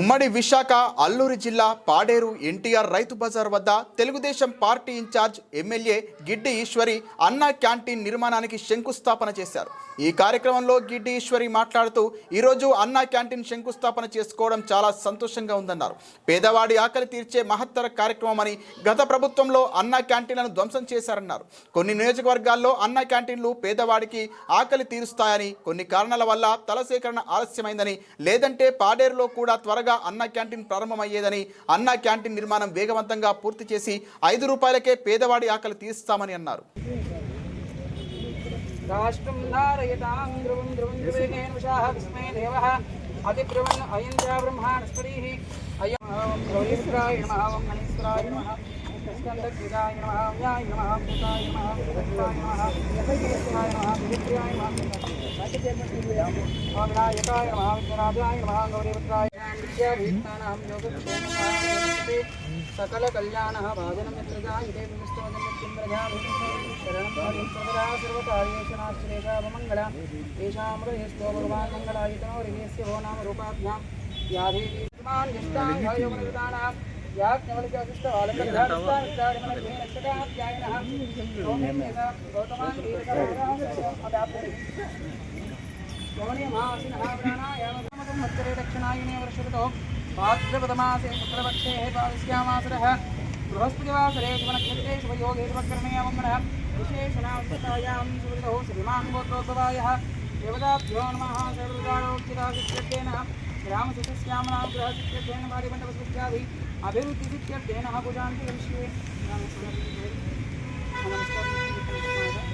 ఉమ్మడి విశాఖ అల్లూరి జిల్లా పాడేరు ఎన్టీఆర్ రైతు బజార్ వద్ద Telugu Desam Party in charge MLA Giddi Eswari Anna canteen నిర్మాణానికి శంకుస్థాపన చేశారు. ఈ కార్యక్రమంలో గిడ్డి ఈశ్వరి మాట్లాడుతూ ఈరోజు అన్నా క్యాంటీన్ శంకుస్థాపన చేసుకోవడం చాలా సంతోషంగా ఉందన్నారు. పేదవాడి ఆకలి తీర్చే మహత్తర కార్యక్రమం అని గత ప్రభుత్వంలో అన్నా క్యాంటీన్లను ధ్వంసం చేశారన్నారు. కొన్ని నియోజకవర్గాల్లో అన్నా క్యాంటీన్లు పేదవాడికి ఆకలి తీరుస్తాయని కొన్ని కారణాల వల్ల తల సేకరణ ఆలస్యమైందని లేదంటే పాడేరులో కూడా త్వరగా అన్న క్యాంటీన్ ప్రారంభమయ్యేదని అన్న క్యాంటీన్ నిర్మాణం వేగవంతంగా పూర్తి చేసి ఐదు రూపాయలకే పేదవాడి ఆకలి తీరుస్తామని అన్నారు. రాష్ట్రం ధారయతాం ధ్రువం ధ్రువం ధ్రువేణేన విశాఖ విస్మే దేవः అతిబ్రువన్ అయం చ బ్రహ్మాణస్పతిः అయం ఓం గౌరీశ్వరాయ నమః ఓం గణేశ్వరాయ నమః స్కందగ్రిజాయ నమః వ్యాయ నమః భూతాయ నమః దత్తాయ నమః యశస్వాయ నమః విద్యాయ నమః ఓం వినాయకాయ నమః విఘ్నరాజాయ నమః గౌరీపుత్రాయ విద్యాభీష్టానాం యోగక్షేమः సకల కళ్యాణ భాజనం యత్రజాయితే విస్తోదం యత్కింద్రజామి శరణం హరిం సర్వదా సర్వకార్యేషు నాశ్రేషావమంగళం తేషాం హృదయస్థో భగవాన్ మంగళాయుతనో హృదయస్య భో నామ. संवत्सरे दक्षिणायने वर्ष भाद्रपदमासे शुक्रपक्षे द्वादश्यामासरः बृहस्पतिवासरे शुभनक्षत्रे शुभयोगे शुभकर्णयामङ्गलः विशेषणावश्यतायां सुहृतौ श्रीमाङ्गोत्रोत्सवायः देवताभ्यो नमः सर्वदारोचिता सिद्ध्यर्थेन ग्रामसुखस्यामनाग्रह सिद्ध्यर्थेन भार्यमण्डपसिद्ध्यादि नमस्कारः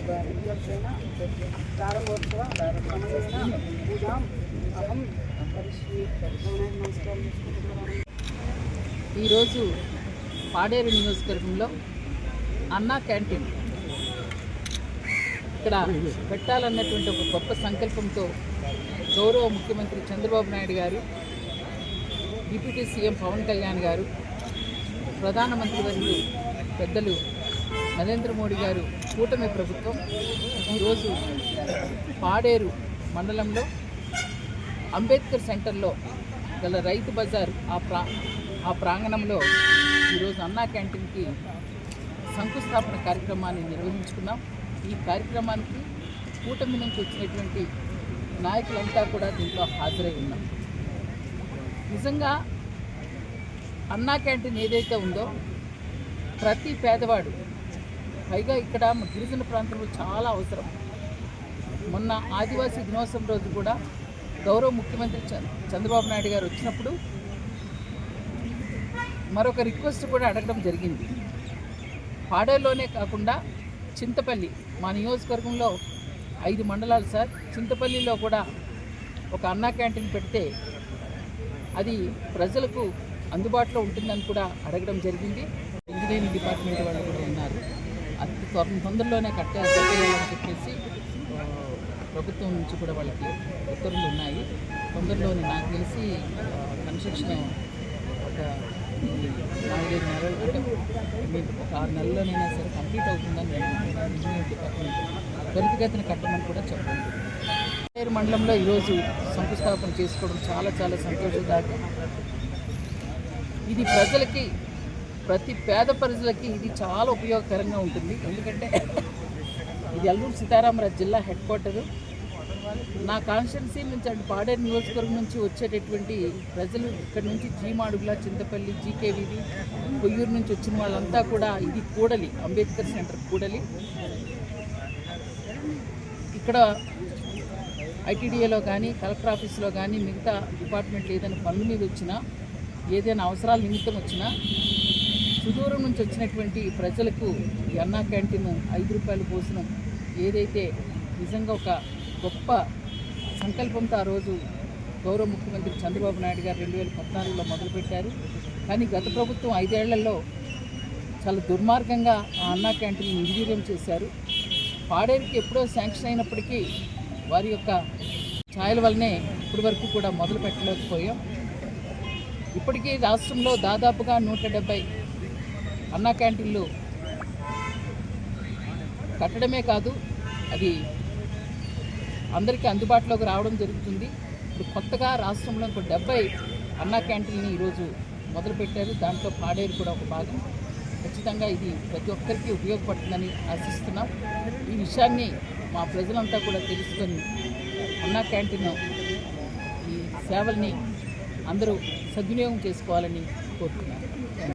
अनुग्रह నిత్యత్వేన సకల ప్రజా సత్పాద నివారణ నిత్యత్వేన ప్రారంభోత్సవ సమయేన పూజాం అహం కరిష్యే నమస్కారం చేసుకుంటున్నాను ఈరోజు పాడేరు నియోజకవర్గంలో అన్నా క్యాంటీన్ ఇక్కడ పెట్టాలన్నటువంటి ఒక గొప్ప సంకల్పంతో గౌరవ ముఖ్యమంత్రి చంద్రబాబు నాయుడు గారు డిప్యూటీ సీఎం పవన్ కళ్యాణ్ గారు ప్రధానమంత్రి వర్యులు పెద్దలు నరేంద్ర మోడీ గారు కూటమి ప్రభుత్వం ఈరోజు పాడేరు మండలంలో అంబేద్కర్ సెంటర్లో గల రైతు బజార్ ఆ ప్రా ఆ ప్రాంగణంలో ఈరోజు అన్నా క్యాంటీన్కి శంకుస్థాపన కార్యక్రమాన్ని నిర్వహించుకున్నాం. ఈ కార్యక్రమానికి కూటమి నుంచి వచ్చినటువంటి నాయకులంతా కూడా దీంట్లో హాజరై ఉన్నాం. నిజంగా అన్నా క్యాంటీన్ ఏదైతే ఉందో ప్రతి పేదవాడు పైగా ఇక్కడ మా గిరిజన ప్రాంతంలో చాలా అవసరం. మొన్న ఆదివాసీ దినోత్సవం రోజు కూడా గౌరవ ముఖ్యమంత్రి చంద్రబాబు నాయుడు గారు వచ్చినప్పుడు మరొక రిక్వెస్ట్ కూడా అడగడం జరిగింది. పాడేలోనే కాకుండా చింతపల్లి మా నియోజకవర్గంలో ఐదు మండలాలు సార్. చింతపల్లిలో కూడా ఒక అన్నా క్యాంటీన్ పెడితే అది ప్రజలకు అందుబాటులో ఉంటుందని కూడా అడగడం జరిగింది. ఇంజనీరింగ్ డిపార్ట్మెంట్ వాళ్ళు కూడా ఉన్నారు. అతి త్వర తొందరలోనే కట్టేయాలని చెప్పేసి ప్రభుత్వం నుంచి కూడా వాళ్ళకి ఉత్తర్వులు ఉన్నాయి. తొందరలోనే నాకు తెలిసి కన్స్ట్రక్షన్ ఒక నాలుగైదు నెలలు అంటే ఒక ఆరు నెలల్లోనైనా సరే కంప్లీట్ అవుతుందని ఇంజనీరింగ్ డిపార్ట్మెంట్ త్వరితగతిన కట్టమని కూడా చెప్పండి పేరు మండలంలో ఈరోజు శంకుస్థాపన చేసుకోవడం చాలా చాలా సంతోషదాయకం. ఇది ప్రజలకి ప్రతి పేద ప్రజలకి ఇది చాలా ఉపయోగకరంగా ఉంటుంది. ఎందుకంటే ఇది అల్లూరు సీతారామరాజు జిల్లా హెడ్ క్వార్టరు. నా కాన్స్టిట్యున్సీ నుంచి అంటే పాడేరు నియోజకవర్గం నుంచి వచ్చేటటువంటి ప్రజలు ఇక్కడ నుంచి జీమాడుగుల చింతపల్లి జీకేవీవి కొయ్యూరు నుంచి వచ్చిన వాళ్ళంతా కూడా ఇది కూడలి. అంబేద్కర్ సెంటర్ కూడలి. ఇక్కడ ఐటీడీఏలో కానీ కలెక్టర్ ఆఫీస్లో కానీ మిగతా డిపార్ట్మెంట్లు ఏదైనా పనుల మీద వచ్చినా ఏదైనా అవసరాల నిమిత్తం వచ్చినా సుదూరం నుంచి వచ్చినటువంటి ప్రజలకు ఈ అన్నా క్యాంటీన్ ఐదు రూపాయలు భోజనం ఏదైతే నిజంగా ఒక గొప్ప సంకల్పంతో ఆ రోజు గౌరవ ముఖ్యమంత్రి చంద్రబాబు నాయుడు గారు రెండు వేల పద్నాలుగులో మొదలుపెట్టారు. కానీ గత ప్రభుత్వం ఐదేళ్ళలో చాలా దుర్మార్గంగా ఆ అన్నా క్యాంటీన్ నిర్వీర్యం చేశారు. పాడేరుకి ఎప్పుడో శాంక్షన్ అయినప్పటికీ వారి యొక్క ఛాయల వల్లనే ఇప్పటి వరకు కూడా మొదలు పెట్టలేకపోయాం ఇప్పటికీ రాష్ట్రంలో దాదాపుగా నూట డెబ్బై అన్నా క్యాంటీన్లు కట్టడమే కాదు అది అందరికీ అందుబాటులోకి రావడం జరుగుతుంది. ఇప్పుడు కొత్తగా రాష్ట్రంలో ఇంకో డెబ్బై అన్నా క్యాంటీన్ని ఈరోజు మొదలుపెట్టారు. దాంట్లో పాడేరు కూడా ఒక భాగం. ఖచ్చితంగా ఇది ప్రతి ఒక్కరికి ఉపయోగపడుతుందని ఆశిస్తున్నాం. ఈ విషయాన్ని మా ప్రజలంతా కూడా తెలుసుకొని అన్నా క్యాంటీన్ ఈ సేవల్ని అందరూ సద్వినియోగం చేసుకోవాలని కోరుతున్నాను